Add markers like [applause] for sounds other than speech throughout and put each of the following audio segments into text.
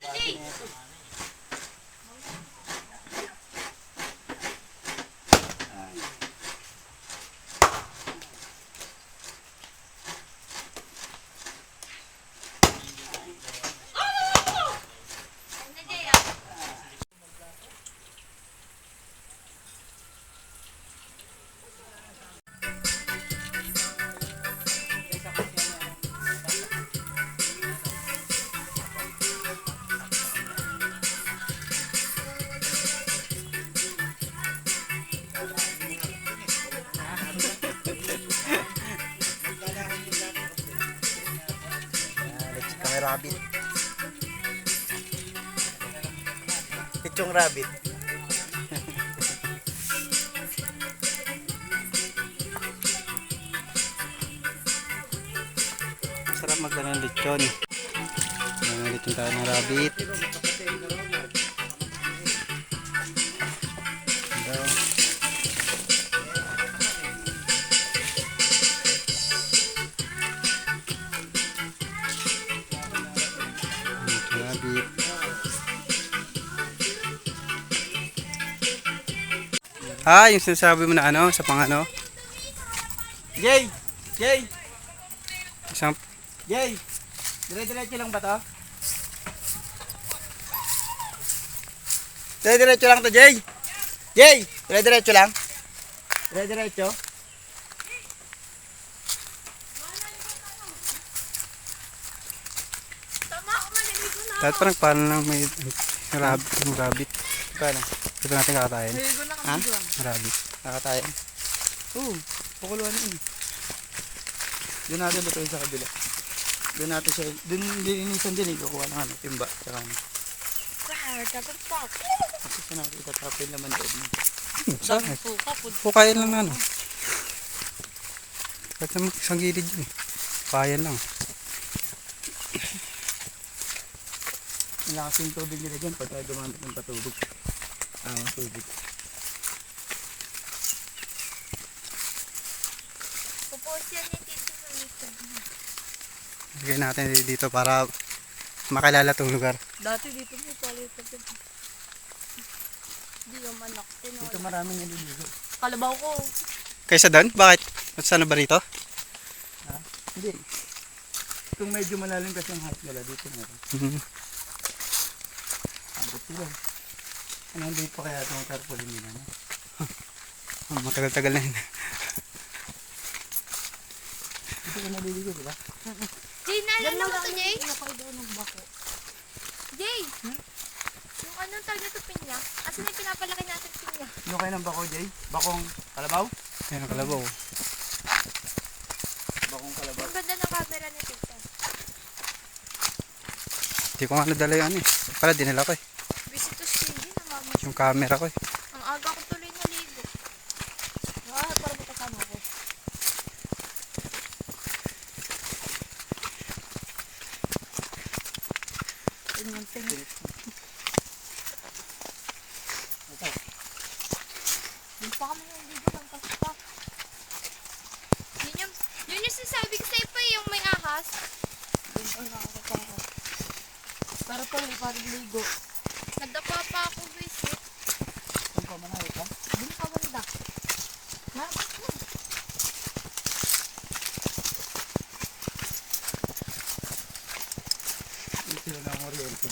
Saan rabbit. Pichong rabbit. Sarap magdala ng lechon. Lechon tayo ng rabbit. Ah, yung sinasabi mo na ano, sa pang ano? Jay! Jay! Isang Jay! Dire-diretso lang ba to? Dire-diretso lang to, Jay! Jay! Dire-diretso lang? Dire-diretso? Tama ako Dahil parang paano lang may rabbit, yung rabbit. Paano? Ito natin kakatayin. Ha? Rabbit. Kakatayin. Oo, pakuluan yun. Doon natin lutuin sa kabila. Doon natin siya, doon linisan din eh, kukuha ng ano, timba. Tsaka ano. Rar, dapat pa. Tapos na natin itatapin naman doon. Saan? Suka, pud. Pukayan lang na ano. Kahit naman isang gilid yun eh. Payan lang. Malakas yung tubig nila dyan pag gumamit ng patubig. Ah, tubig. Pupost yan ni Tito sa YouTube. Lagay natin dito para makilala tong lugar. Dati dito mo pala ito. Hindi yung manak. Dito Tino. maraming naliligo. Kalabaw ko. Kaysa doon? Bakit? At saan ba rito? Hindi. Kung medyo malalim kasi ang height nila dito meron. Mhm. Abot sila. Ano hindi pa kaya itong tarpaulin nila? No? [laughs] Oh, Matagal-tagal na yun. Dito ka naliligo, di ba? Jay, naalala mo to, Jay? Jay! Yung anong tawag na to pinya? Asan yung pinapalaki natin pinya? Ano kayo ng bako, Jay? Bakong kalabaw? Yan ang kalabaw. Bakong kalabaw. Ang ganda ng camera ni Tito. Hindi ko nga nadala yung ano eh. Pala dinala ko eh. Yung camera ko eh. Ang aga ko tuloy naligo. Ah, para mo kasama ko. Tingnan, tingnan. Yung pa kami naligo ng kasta. Yun yung, yun yung sinasabi ko sa'yo pa eh, yung may ahas. Yun ang nakakatakot. Pero tuloy, parang ligo. Nadapa pa ako, visit. Saan pa manahit ka? Banda. Ha? Hindi sila ng oriente.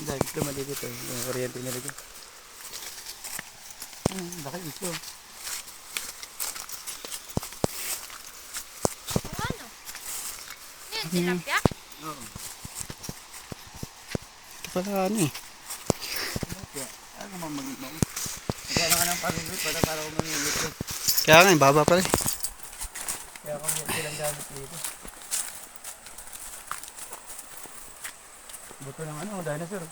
Dahil ito mali dito. Nila dito. Hmm, laki ito. Ang ano? Yan, tilapia? Oo. Ito pala ano eh. Saan ka mamagit mo? Kaya ka ng pamimit, para para ko mamimit eh. Kaya nga, baba pala eh. Kaya ako may silang gamit dito. Buto ng ano, dinosaur.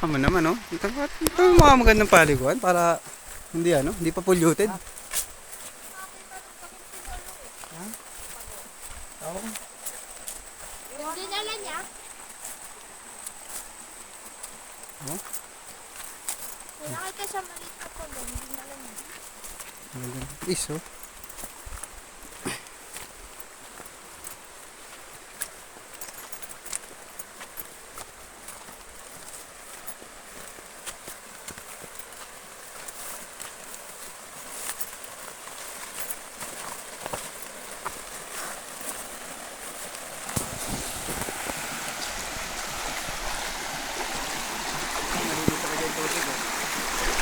Tama naman, no? Ito, ito yung mga magandang paliguan para hindi ano, hindi pa polluted. Oo. Yung dinala niya. Oh? May nakita siya maliit na pulo. Yung dinala niya. Magandang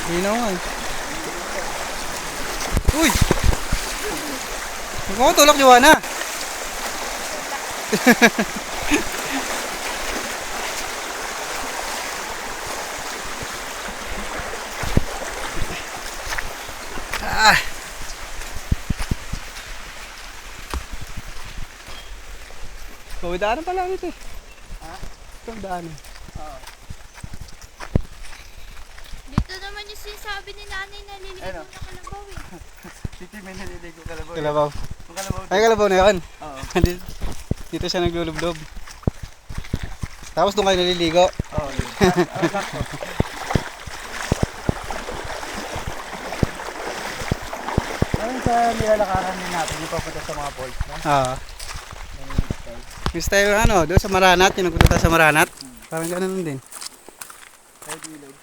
eh. Uy! Huwag mo tulak, Joanna. [laughs] ah. Oh, daanan pala ito eh. Ha? Ito ang daanan. Oo. Dito naman sinasabi ni nanay na liligo Ano? na kalabaw eh. [laughs] Titi, may naliligo kalabaw. Kalabaw. Ang kalabaw. Ay, kalabaw na yun. Oo. [laughs] Dito, dito siya naglulublob. Tapos doon kayo naliligo. Oo, yun. Ah, [laughs] ah, sakto. Ayun sa nilalakaran din natin, yung papunta sa mga falls, no? Ah. Yung style. Yung style ano, doon sa Maranat, yung nagpunta tayo sa Maranat. Parang ganun din. Side village.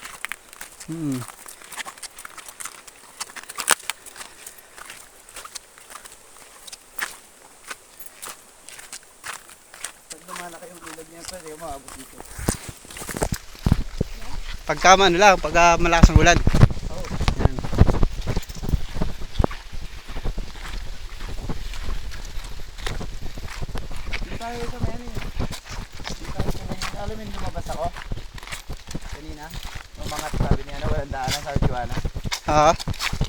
Hmm. Pag lumalaki yung ilog niya, pwede ka maabot dito. Pagka ano lang, pagka malakas ang ulan. Oo. Yan. Dito tayo sa may ano yun. Dito tayo sa may, alam mo yung lumabas ako? Kanina, umangat sabi niya na walang daanan sa Tijuana. Ah.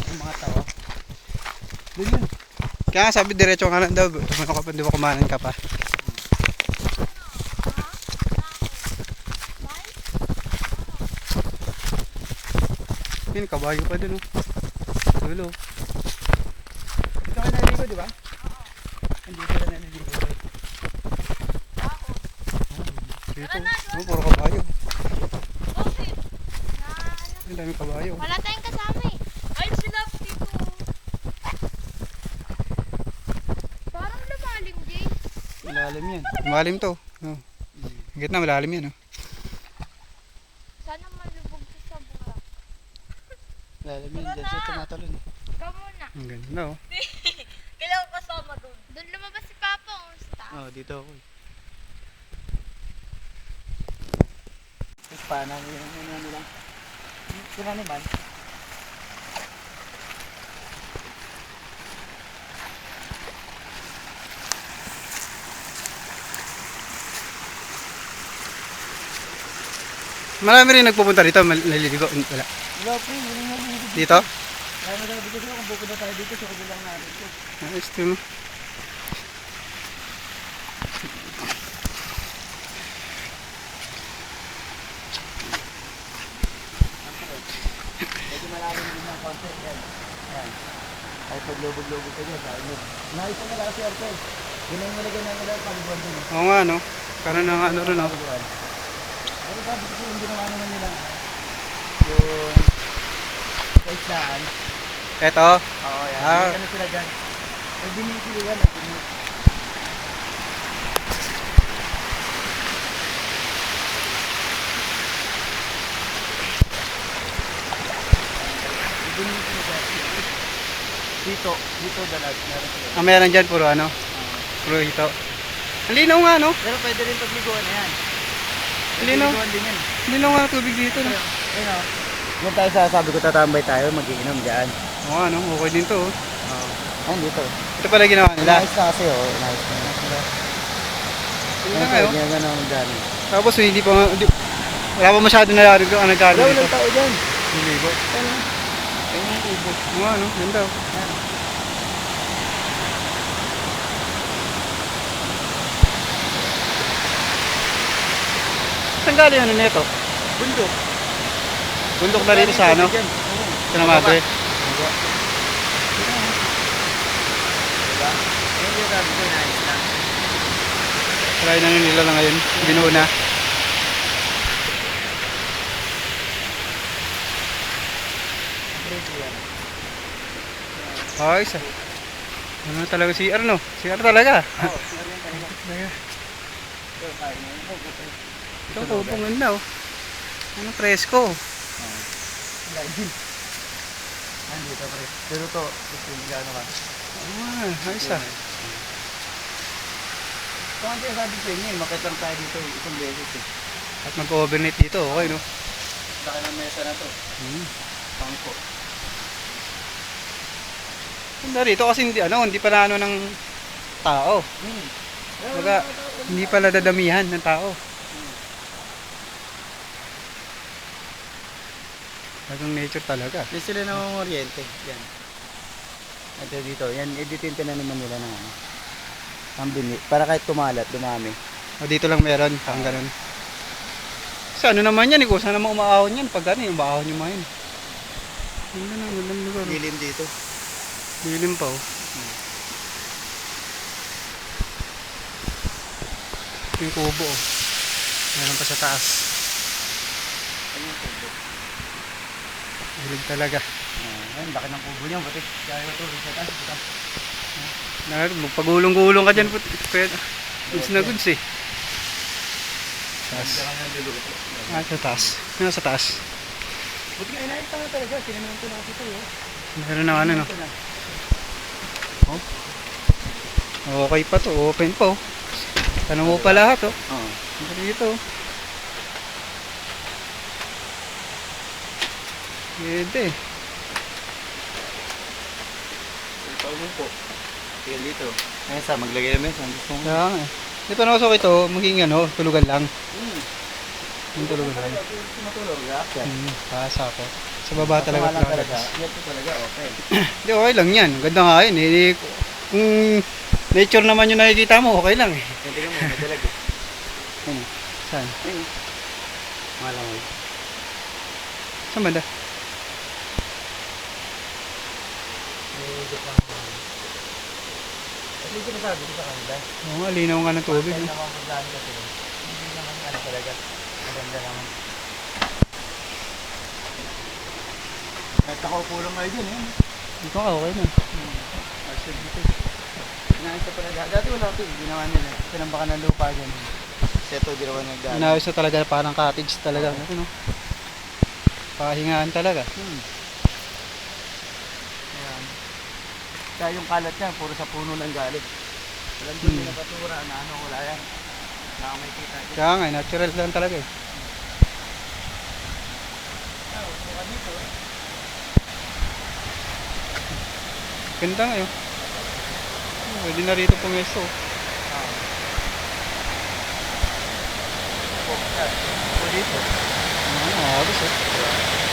Umangat ako. Doon yun. Kaya sabi diretso ka lang daw. Tumano ka pa, di ba kumanan ka pa. Yun, kabayo pa dun oh. Tulo. Dito ka naliligo, di ba? Hindi ka na naliligo. Dito. Oh, puro kabayo. Okay. Na, Ang dami kabayo. wala tayong kasama eh. Ay, sila dito. Parang lumalim, Jay. Malalim yan. Malalim to. Oh. Higit na, malalim yan oh. Sana malubog ka sa burak. Lalim yun, dyan siya tumatalon. Ikaw muna. Ang ganda oh. [laughs] Kailangan kasama doon. Doon lumabas si Papa oh, sa taas. Oo, dito ako eh. Tapos paano yung yung ano lang. Sila naman. Marami rin nagpupunta dito, mal- naliligo. Wala. Wala po, yun yung naliligo. Dito? Ko kung pupunta tayo dito sa kabilang natin ko. Ayos no. Medyo malalim din ng konti. Yan. Yan. Ay paglubog-lubog ka dyan. Sabi mo. Naisa na lang si Arte. Yun ang nilagay namin lang pag-buwan din. Oo nga no. Karoon ng ano rin oh. Pag-buwan. Pero sabi ko yung ginawa naman nila. Yung sa islaan. Eto. Oo, yan. Ah. Ah. Ano sila dyan? Ay, binili yan. ah, binili. Binili sila dyan. Dito, dito dalag. Meron sila. Ang meron dyan, puro ano. Puro ito. Ang linaw nga no. Pero pwede rin pagliguan na yan. Linaw. Pagliguan din yan. Ang linaw nga ng tubig dito no. Ayun o. Yan tayo sasabi ko tatambay tayo, magiinom dyan. Oo nga no, okay din to oh. Oo. Ayun, dito. Ito pala ginawa nila. Nice na kasi, oh. Nice na. Ito Ayun, na ngayon. Ginagawa na ang dami. Tapos hindi pa, nga- di, wala pa masyado na kung ano nagkano Wala, dito. walang tao dyan. Hindi ba? Ayun yung kubo. Oo, ano, ganda. oh. Saan galing ano nito? Bundok. Bundok na rito sa ano? Sa Namadre. Try na nila lang ngayon. Binuo na. Ayos ah. Ano talaga si Arno? Si Arno talaga. Oo, meron yan talaga. Ito, kain na oh. Ano presko? Lain. Andito, pre. Pero to, ito yung gano ka. Ah, ayos ah. Kung ang sabi ko inyo, eh, makita tayo dito isang beses eh. At mag-overnight dito, okay no? Laki ng mesa na to. Hmm. Bangko. Ganda rito kasi hindi, ano, hindi pala ano ng tao. Hmm. Baga, hindi pala dadamihan ng tao. Talagang nature talaga. Hindi sila namamoriente. Yan. Ito dito. Yan, editin na naman nila ng ano. Ang bini. Para kahit tumalat, dumami. O dito lang meron, parang ganun. Sa ano naman yan, eh, kung saan naman umaahon yan, pag ano, yung umaahon yung mga yun. Ganda na, ganda ng lugar. Dilim dito. Dilim pa oh. Yung kubo oh. Meron pa sa taas. Dilim talaga. Ah, ayun, laki ng kubo niya. Buti. Kaya ito, sa taas. Ito. Na, magpagulong-gulong ka dyan. Pwede. Goods na goods eh. Taas. Ah, sa taas. Ano sa taas? Buti nga, inayos na nga talaga. Tinanong ko na kita yun. Meron na ano no. Na. Okay pa to. Open pa oh. Tanong mo pa lahat oh. Oo. Ito dito. oh. Pwede. Ito mo po. Tingnan dito. Ayun sa, maglagay ng mesa. Gusto mo. Kaya eh. Hindi pa nakasok ito, maging ano, tulugan lang. Hmm. Yung tulugan lang. Matulog, reaction. Hmm, pasa ako. Sa baba talaga. Masama lang talaga. talaga. Yan po talaga, okay. [clears throat] Hindi, okay lang yan. Ganda nga yun. Eh, kung nature naman yung nakikita mo, okay lang eh. Yan, tingnan mo, madalag eh. Saan? Ayun. Malangoy. Saan banda? Kasi hindi sinasabi ko sa kanila. Oo nga, linaw nga ng tubig. Kahit No? naman maglaan kasi. Hindi naman ano talaga. Maganda naman. Kahit nakaupo lang kayo dyan eh. Ito ka, okay na. Actually dito. Inayos na pala. Dati wala ito. eh. Ginawa nila. Pinambakan ng lupa dyan. Seto, ginawa nagdaan. Inayos na talaga parang cottage talaga. Ano? Pahingaan talaga. Hmm. Ayan. Kaya yung kalat niya, puro sa puno ng galit. Walang dumi Hmm. na patura na ano, wala yan. Baka may kita. Kaya nga, eh, natural lang talaga eh. Ganda nga yun. Pwede na rito pumesto. Ah. Upo dito. Ano, ayos eh.